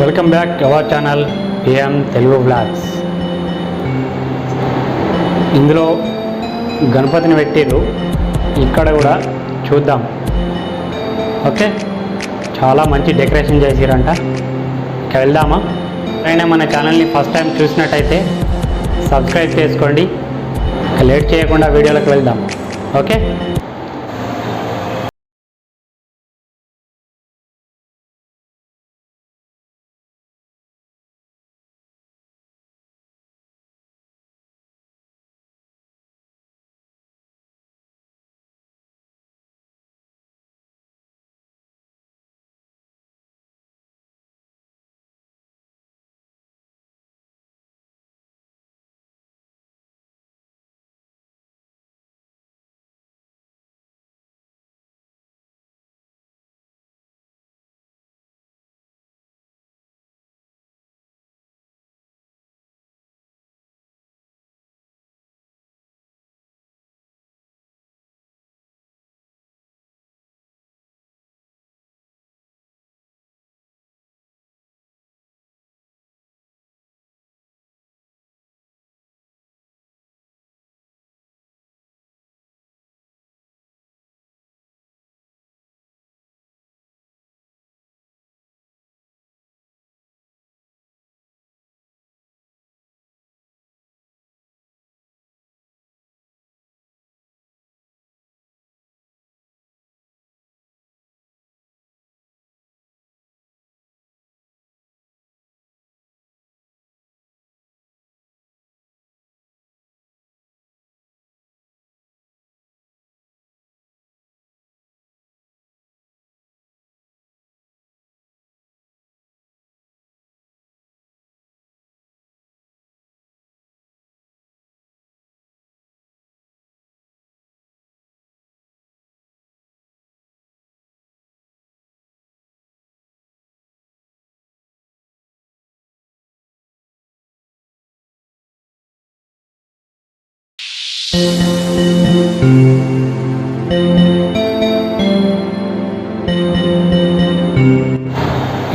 Welcome back our channel PM Telugu blogs ఇందులో గణపతిని పెట్టారు ఇక్కడ కూడా చూద్దాం. ఓకే? చాలా మంచి డెకరేషన్ చేసిరంట. ఇక వెళ్దామా? అయినా మన ఛానల్ని ఫస్ట్ టైం చూసినట్టయితే సబ్స్క్రైబ్ చేసుకోండి. లేట్ చేయకుండా వీడియోలోకి వెళ్దాం. ఓకే?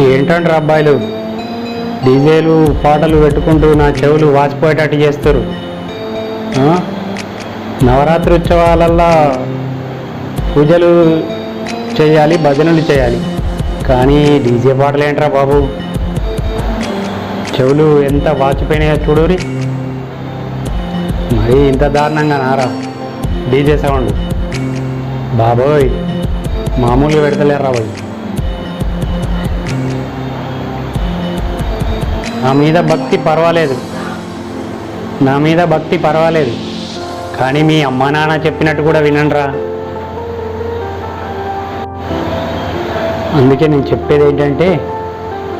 ఏంటంటారు అబ్బాయిలు? డీజేలు పాటలు పెట్టుకుంటూ నా చెవులు వాచిపోయేటట్టు చేస్తారు. నవరాత్రి ఉత్సవాలల్లా పూజలు చేయాలి భజనలు చేయాలి. కానీ డీజే పాటలు ఏంట్రా బాబు? చెవులు ఎంత వాచిపోయినాయో చూడురి మరి ఇంత దారుణంగా నారా? DJ sound. బాబోయ్ మామూలుగా పెడతలేరా బాయ్ నా మీద భక్తి పర్వాలేదు. నా మీద భక్తి పర్వాలేదు. కానీ మీ అమ్మా నాన్న చెప్పినట్టు కూడా వినండిరా. అందుకే నేను చెప్పేది ఏంటంటే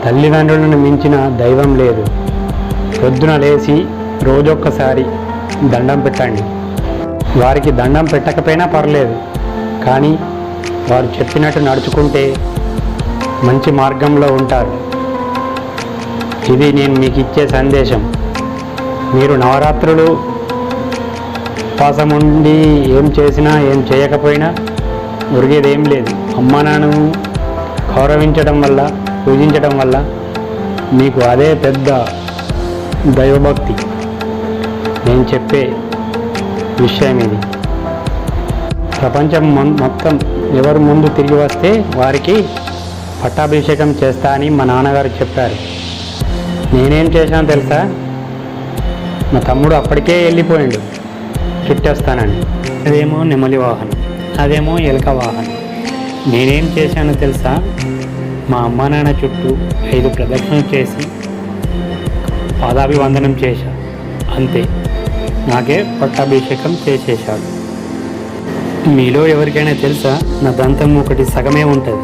తల్లిదండ్రులను మించిన దైవం లేదు. పొద్దున లేచి రోజొక్కసారి దండం పెట్టండి. వారికి దండం పెట్టకపోయినా పర్లేదు కానీ వారు చెప్పినట్టు నడుచుకుంటే మంచి మార్గంలో ఉంటారు. ఇది నేను మీకు ఇచ్చే సందేశం. మీరు నవరాత్రులు ఉపవాసం ఉండి ఏం చేసినా ఏం చేయకపోయినా ఒరిగేది ఏం లేదు. అమ్మ గౌరవించడం వల్ల పూజించడం వల్ల మీకు అదే పెద్ద దైవభక్తి. నేను చెప్పే విషయం ఇది. ప్రపంచం మొత్తం ఎవరు ముందు తిరిగి వస్తే వారికి పట్టాభిషేకం చేస్తా అని మా నాన్నగారు చెప్పారు. నేనేం చేశాను తెలుసా? మా తమ్ముడు అప్పటికే వెళ్ళిపోయాడు. చుట్టేస్తానని అదేమో నెమలి వాహనం. అదేమో ఎలక వాహనం. నేనేం చేశానో తెలుసా? మా అమ్మ నాన్న చుట్టూ ఐదు ప్రదక్షిణలు చేసి పాదాభివందనం చేశా. అంతే. నాకే పట్టాభిషేకం చేసేశాడు. మీలో ఎవరికైనా తెలుసా? నా దంతం ఒకటి సగమే ఉంటుంది.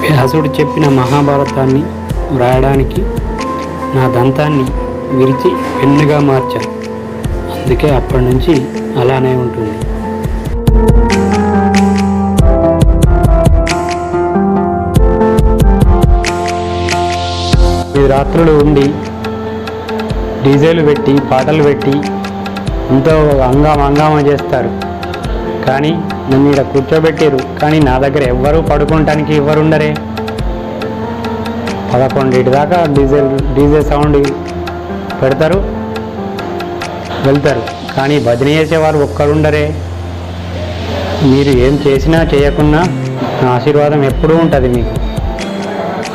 వ్యాసుడు చెప్పిన మహాభారతాన్ని వ్రాయడానికి నా దంతాన్ని విరిచి పెన్నుగా మార్చాను అందుకే అప్పటి నుంచి అలానే ఉంటుంది. ఈ రాత్రులు ఉండి డీజేలు పెట్టి పాటలు పెట్టి ఎంతో అంగామ అంగామ చేస్తారు. కానీ నన్ను ఇక్కడ కూర్చోబెట్టారు కానీ నా దగ్గర ఎవ్వరూ పడుకోవటానికి ఎవరుండరే పదకొండింటి దాకా డీజిల్ డీజే సౌండ్ పెడతారు వెళ్తారు. కానీ భజన చేసేవారు ఒక్కరుండరే. మీరు ఏం చేసినా చేయకున్నా నా ఆశీర్వాదం ఎప్పుడూ ఉంటుంది మీకు.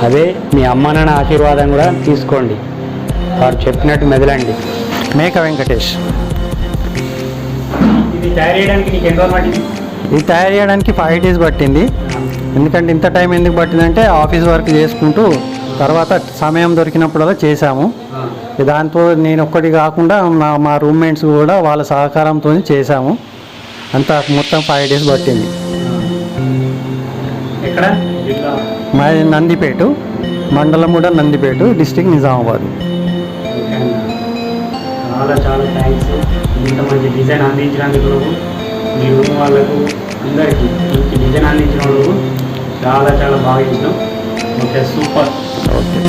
అదే మీ అమ్మ నాన్న ఆశీర్వాదం కూడా తీసుకోండి. వారు చెప్పినట్టు మెదలండి. మేక వెంకటేష్. ఇది తయారు చేయడానికి నీకు ఎన్ని రోజులు పట్టింది? ఇది తయారు చేయడానికి ఫైవ్ డేస్ పట్టింది. ఎందుకంటే ఇంత టైం ఎందుకు పట్టిందంటే ఆఫీస్ వర్క్ చేసుకుంటూ తర్వాత సమయం దొరికినప్పుడల్లా చేశాము. దాంతో నేను ఒక్కటి కాకుండా మా మా రూమ్మేట్స్ కూడా వాళ్ళ సహకారంతో చేశాము. అంతా మొత్తం ఫైవ్ డేస్ పట్టింది. మాది నందిపేట మండలం కూడా నందిపేట డిస్టిక్ నిజామాబాద్. చాలా చాలా థ్యాంక్స్ ఇంత మంచి డిజైన్ అందించినందుకు నువ్వు మీ రూమ్ వాళ్ళకు అందరికీ మంచి డిజైన్ అందించిన నువ్వు చాలా చాలా బాగా ఇష్టం ఓకే సూపర్ ఓకే.